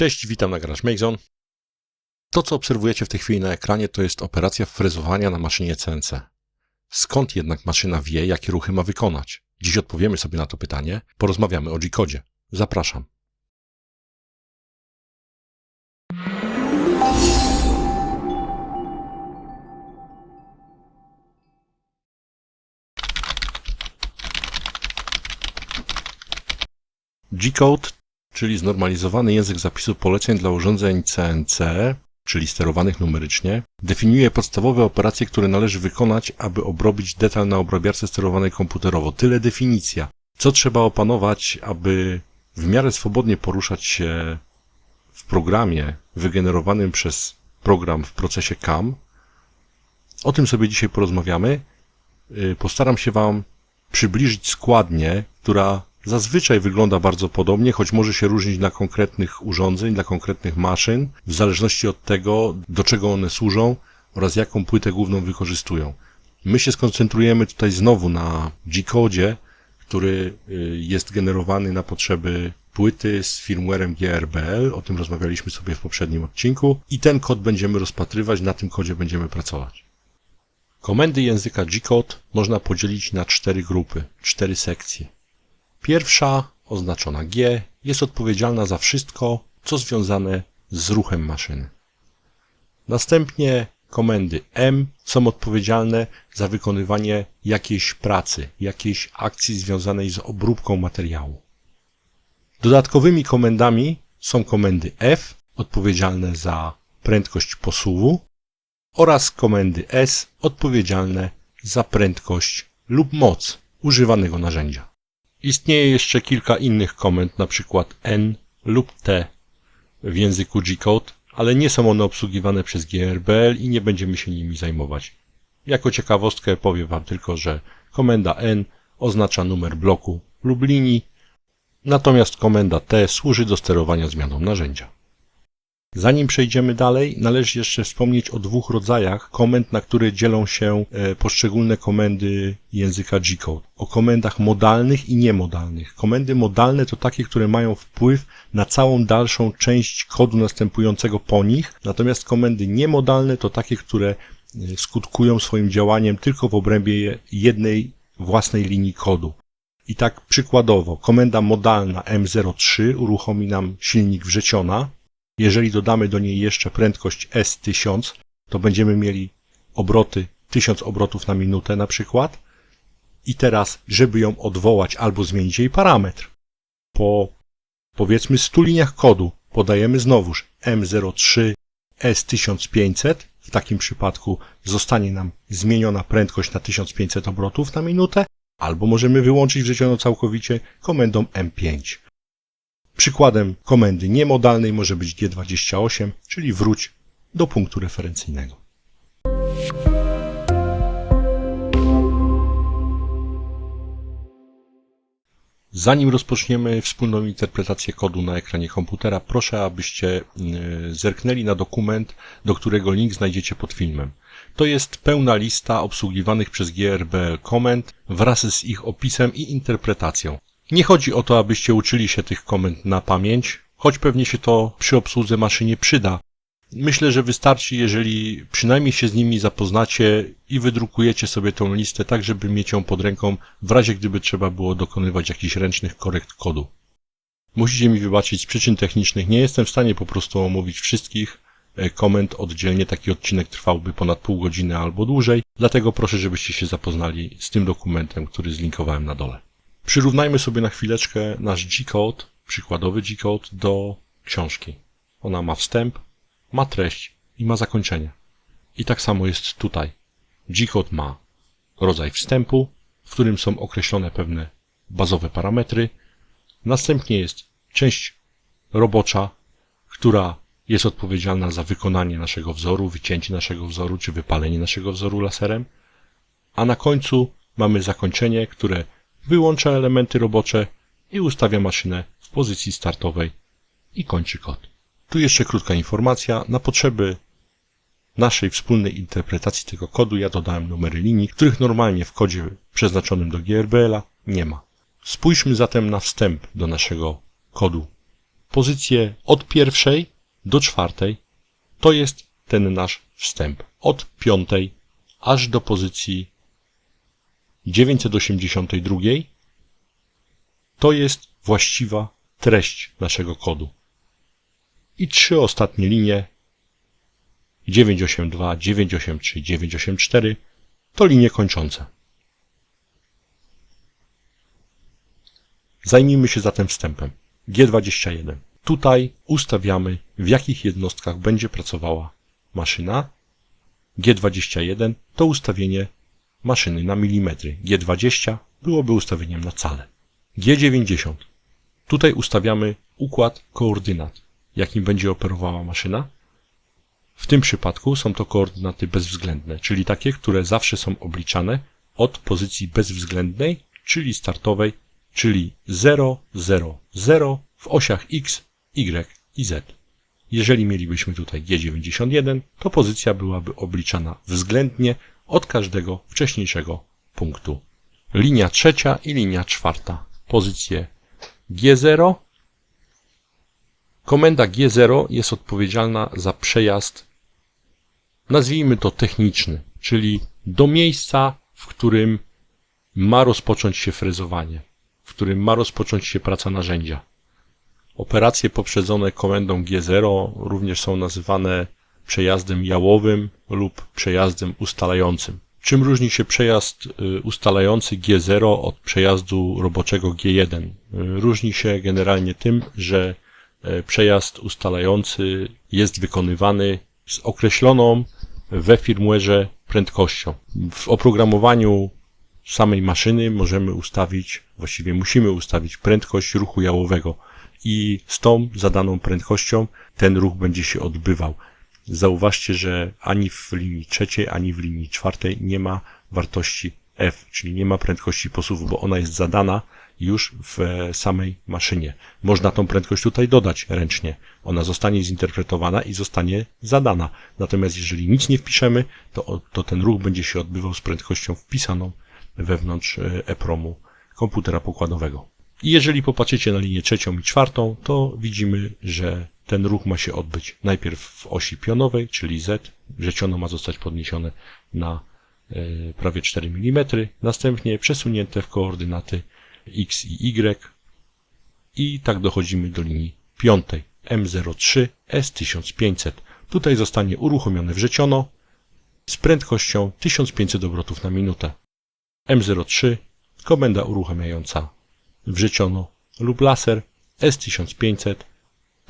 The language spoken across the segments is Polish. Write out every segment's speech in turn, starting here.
Cześć, witam na Garage Mason. To, co obserwujecie w tej chwili na ekranie, to jest operacja frezowania na maszynie CNC. Skąd jednak maszyna wie, jakie ruchy ma wykonać? Dziś odpowiemy sobie na to pytanie, porozmawiamy o G-kodzie. Zapraszam. G-code, czyli znormalizowany język zapisu poleceń dla urządzeń CNC, czyli sterowanych numerycznie, definiuje podstawowe operacje, które należy wykonać, aby obrobić detal na obrabiarce sterowanej komputerowo. Tyle definicja. Co trzeba opanować, aby w miarę swobodnie poruszać się w programie wygenerowanym przez program w procesie CAM? O tym sobie dzisiaj porozmawiamy. Y, Postaram się Wam przybliżyć składnię, która zazwyczaj wygląda bardzo podobnie, choć może się różnić dla konkretnych urządzeń, dla konkretnych maszyn, w zależności od tego, do czego one służą oraz jaką płytę główną wykorzystują. My się skoncentrujemy tutaj znowu na G-kodzie, który y, jest generowany na potrzeby płyty z firmwarem GRBL. O tym rozmawialiśmy sobie w poprzednim odcinku i ten kod będziemy rozpatrywać, na tym kodzie będziemy pracować. Komendy języka G-code można podzielić na cztery grupy, cztery sekcje. Pierwsza, oznaczona G, jest odpowiedzialna za wszystko, co związane z ruchem maszyny. Następnie komendy M są odpowiedzialne za wykonywanie jakiejś pracy, jakiejś akcji związanej z obróbką materiału. Dodatkowymi komendami są komendy F, odpowiedzialne za prędkość posuwu, oraz komendy S, odpowiedzialne za prędkość lub moc używanego narzędzia. Istnieje jeszcze kilka innych komend, przykład N lub T w języku G-code, ale nie są one obsługiwane przez GRBL i nie będziemy się nimi zajmować. Jako ciekawostkę powiem Wam tylko, że komenda N oznacza numer bloku lub linii, natomiast komenda T służy do sterowania zmianą narzędzia. Zanim przejdziemy dalej, należy jeszcze wspomnieć o dwóch rodzajach komend, na które dzielą się e, poszczególne komendy języka G-code. O komendach modalnych i niemodalnych. Komendy modalne to takie, które mają wpływ na całą dalszą część kodu następującego po nich, natomiast komendy niemodalne to takie, które e, skutkują swoim działaniem tylko w obrębie jednej własnej linii kodu. I tak przykładowo, komenda modalna M03 uruchomi nam silnik wrzeciona, jeżeli dodamy do niej jeszcze prędkość S1000, to będziemy mieli obroty 1000 obrotów na minutę na przykład. I teraz, żeby ją odwołać albo zmienić jej parametr, po powiedzmy 100 liniach kodu podajemy znowuż M03 S1500. W takim przypadku zostanie nam zmieniona prędkość na 1500 obrotów na minutę, albo możemy wyłączyć wrzeciono całkowicie komendą M5. Przykładem komendy niemodalnej może być G28, czyli wróć do punktu referencyjnego. Zanim rozpoczniemy wspólną interpretację kodu na ekranie komputera, proszę abyście y, zerknęli na dokument, do którego link znajdziecie pod filmem. To jest pełna lista obsługiwanych przez GRBL komend wraz z ich opisem i interpretacją. Nie chodzi o to, abyście uczyli się tych komend na pamięć, choć pewnie się to przy obsłudze maszynie przyda. Myślę, że wystarczy, jeżeli przynajmniej się z nimi zapoznacie i wydrukujecie sobie tą listę, tak żeby mieć ją pod ręką, w razie gdyby trzeba było dokonywać jakichś ręcznych korekt kodu. Musicie mi wybaczyć z przyczyn technicznych, nie jestem w stanie po prostu omówić wszystkich e, komend oddzielnie, taki odcinek trwałby ponad pół godziny albo dłużej, dlatego proszę, żebyście się zapoznali z tym dokumentem, który zlinkowałem na dole. Przyrównajmy sobie na chwileczkę nasz G-code, przykładowy G-code do książki. Ona ma wstęp, ma treść i ma zakończenie. I tak samo jest tutaj. G-code ma rodzaj wstępu, w którym są określone pewne bazowe parametry. Następnie jest część robocza, która jest odpowiedzialna za wykonanie naszego wzoru, wycięcie naszego wzoru czy wypalenie naszego wzoru laserem. A na końcu mamy zakończenie, które wyłącza elementy robocze i ustawia maszynę w pozycji startowej i kończy kod. Tu jeszcze krótka informacja. Na potrzeby naszej wspólnej interpretacji tego kodu ja dodałem numery linii, których normalnie w kodzie przeznaczonym do GRBL-a nie ma. Spójrzmy zatem na wstęp do naszego kodu pozycję od pierwszej do czwartej. To jest ten nasz wstęp. Od piątej aż do pozycji 982 to jest właściwa treść naszego kodu. I trzy ostatnie linie 982, 983, 984 to linie kończące. Zajmijmy się zatem wstępem. G21. Tutaj ustawiamy, w jakich jednostkach będzie pracowała maszyna. G21 to ustawienie maszyny na milimetry. G20 byłoby ustawieniem na cale. G90. Tutaj ustawiamy układ koordynat, jakim będzie operowała maszyna. W tym przypadku są to koordynaty bezwzględne, czyli takie, które zawsze są obliczane od pozycji bezwzględnej, czyli startowej, czyli 0, 0, 0 w osiach x, y i z. Jeżeli mielibyśmy tutaj G91, to pozycja byłaby obliczana względnie od każdego wcześniejszego punktu. Linia trzecia i linia czwarta. Pozycje G0. Komenda G0 jest odpowiedzialna za przejazd, nazwijmy to techniczny, czyli do miejsca, w którym ma rozpocząć się frezowanie, w którym ma rozpocząć się praca narzędzia. Operacje poprzedzone komendą G0 również są nazywane przejazdem jałowym lub przejazdem ustalającym. Czym różni się przejazd y, ustalający G0 od przejazdu roboczego G1? Y, Różni się generalnie tym, że y, przejazd ustalający jest wykonywany z określoną we firmware'ze prędkością. W oprogramowaniu samej maszyny możemy ustawić, właściwie musimy ustawić prędkość ruchu jałowego i z tą zadaną prędkością ten ruch będzie się odbywał. Zauważcie, że ani w linii trzeciej, ani w linii czwartej nie ma wartości f, czyli nie ma prędkości posuwu, bo ona jest zadana już w samej maszynie. Można tą prędkość tutaj dodać ręcznie. Ona zostanie zinterpretowana i zostanie zadana. Natomiast jeżeli nic nie wpiszemy, to, to ten ruch będzie się odbywał z prędkością wpisaną wewnątrz e, EPROMu komputera pokładowego. I jeżeli popatrzycie na linię trzecią i czwartą, to widzimy, że ten ruch ma się odbyć najpierw w osi pionowej, czyli Z. Wrzeciono ma zostać podniesione na e, prawie 4 mm, następnie przesunięte w koordynaty x i y i tak dochodzimy do linii piątej M03 S1500. Tutaj zostanie uruchomione wrzeciono z prędkością 1500 obrotów na minutę. M03 komenda uruchamiająca wrzeciono lub laser S1500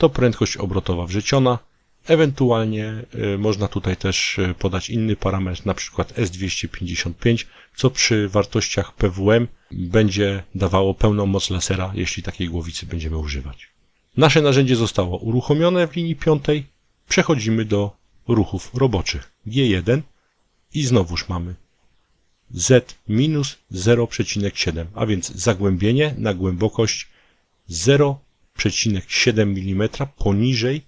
to prędkość obrotowa wrzeciona. Ewentualnie y, można tutaj też y, podać inny parametr, na przykład S255, co przy wartościach PWM będzie dawało pełną moc lasera, jeśli takiej głowicy będziemy używać. Nasze narzędzie zostało uruchomione w linii piątej. Przechodzimy do ruchów roboczych. G1 i znowuż mamy Z minus 0,7, a więc zagłębienie na głębokość 0,7 mm poniżej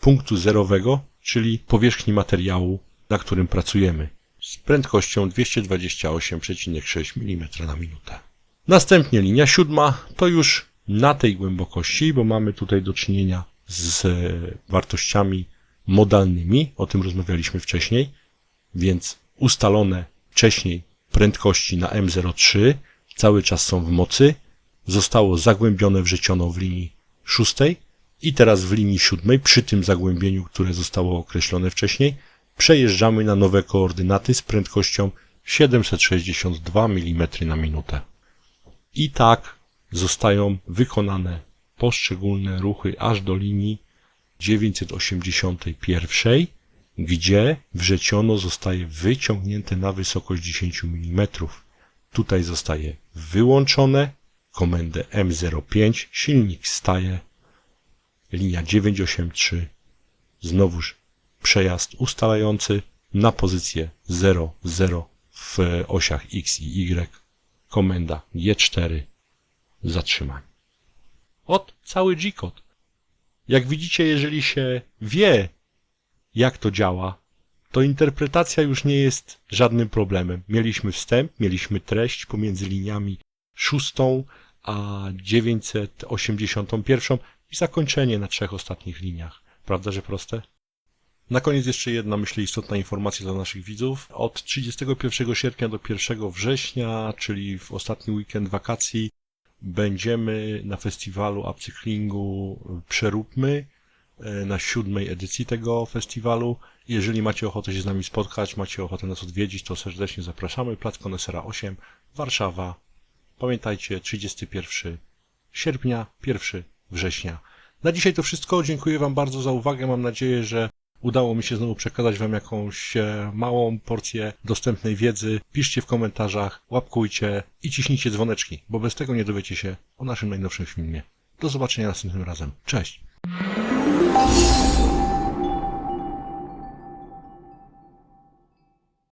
punktu zerowego, czyli powierzchni materiału, na którym pracujemy, z prędkością 228,6 mm na minutę. Następnie linia siódma to już na tej głębokości, bo mamy tutaj do czynienia z wartościami modalnymi, o tym rozmawialiśmy wcześniej, więc ustalone wcześniej prędkości na M03 cały czas są w mocy, zostało zagłębione wrzeciono w linii szóstej i teraz w linii siódmej, przy tym zagłębieniu, które zostało określone wcześniej, przejeżdżamy na nowe koordynaty z prędkością 762 mm na minutę. I tak zostają wykonane poszczególne ruchy aż do linii 981, gdzie wrzeciono zostaje wyciągnięte na wysokość 10 mm. Tutaj zostaje wyłączone, komendę M05, silnik staje, linia 983, znowuż przejazd ustalający na pozycję 00 w osiach X i Y, komenda G4, zatrzymanie. Ot, cały G-kod. Jak widzicie, jeżeli się wie, jak to działa, to interpretacja już nie jest żadnym problemem. Mieliśmy wstęp, mieliśmy treść pomiędzy liniami szóstą a 981. i zakończenie na trzech ostatnich liniach. Prawda, że proste? Na koniec jeszcze jedna, myślę, istotna informacja dla naszych widzów. Od 31 sierpnia do 1 września, czyli w ostatni weekend wakacji, będziemy na festiwalu upcyklingu Przeróbmy, e, na siódmej edycji tego festiwalu. Jeżeli macie ochotę się z nami spotkać, macie ochotę nas odwiedzić, to serdecznie zapraszamy. Plac Konesera 8, Warszawa. Pamiętajcie, 31 sierpnia, 1 września. Na dzisiaj to wszystko. Dziękuję Wam bardzo za uwagę. Mam nadzieję, że udało mi się znowu przekazać Wam jakąś e, małą porcję dostępnej wiedzy. Piszcie w komentarzach, łapkujcie i ciśnijcie dzwoneczki, bo bez tego nie dowiecie się o naszym najnowszym filmie. Do zobaczenia następnym razem. Cześć!